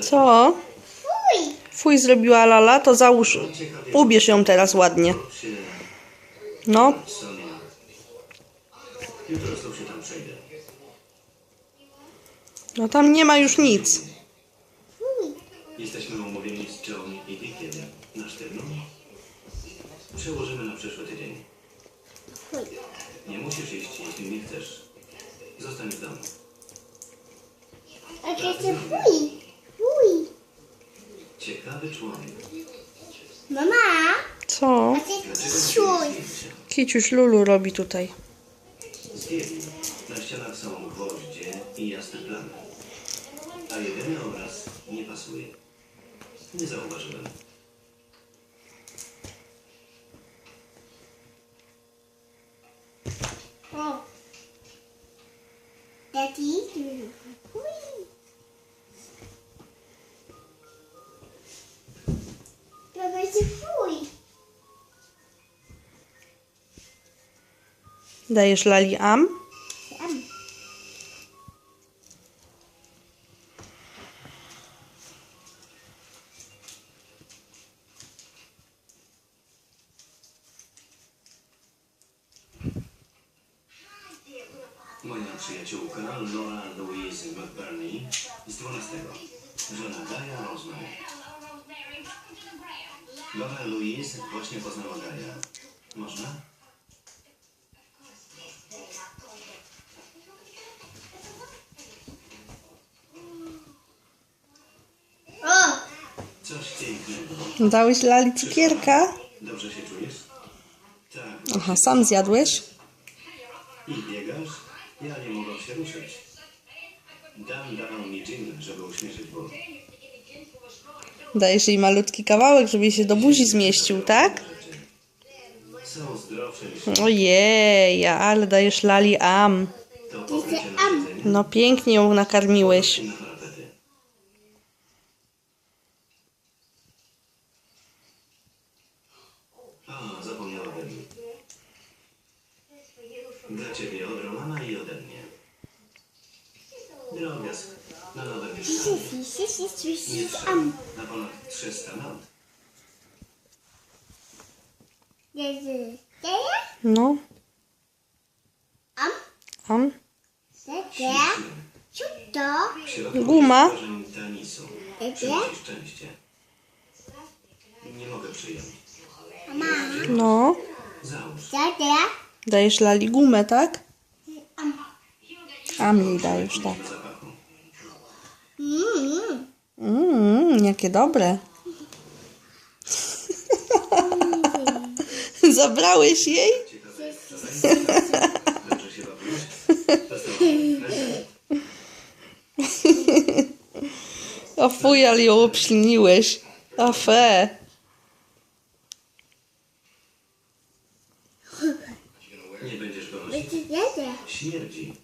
Co? Fuj! Fuj zrobiła Lala, to załóż, ubierz ją teraz ładnie. No, Sonia. Jutro znów się tam przejdę. no tam nie ma już nic. Fuj! Jesteśmy umówieni z John i Dickiem na sztywno. Przełożymy na przyszły tydzień. Fuj! Nie musisz iść, jeśli nie chcesz. Zostań w domu. A! Fuj! Ciekawy człowiek. Mama! Co? A? Kiciuś Lulu robi tutaj. Zdjęć. Na ścianach są gwoździe i jasne plamy. A jedyny obraz nie pasuje. Nie zauważyłem. O! Daddy? Dajesz Lali am? Moja przyjaciółka Laura Louise McBurney z 12. Żona Gaja Rosemary. Laura Louise właśnie poznała Gaja. Dałeś Lali cukierka? Dobrze się czujesz? Tak. Aha, sam zjadłeś? I biegasz? Ja nie mogę się ruszyć. Dan dawał mi dżin, żeby uśmieszyć ból. Dajesz jej malutki kawałek, żeby jej się do buzi zmieścił, tak? Są zdrowsze niż Ojej, ale dajesz Lali am. No pięknie ją nakarmiłeś. i na parapety. A, zapomniałabym. Dla ciebie od Romana i ode mnie. Drobiazg na nowe mieszkanie. Nie trzeba. am. Na ponad 300 lat. No, Am. am. Środku Guma. Przynosi szczęście. Nie mogę przyjąć. Mama. No. Załóż. Teja? Dajesz Lali gumę, tak? Am jej dajesz, tak. Mmm. Jakie dobre. Zabrałeś jej? O fuj, ale ją obśliniłeś. O fe. Dedé. Cheiro de.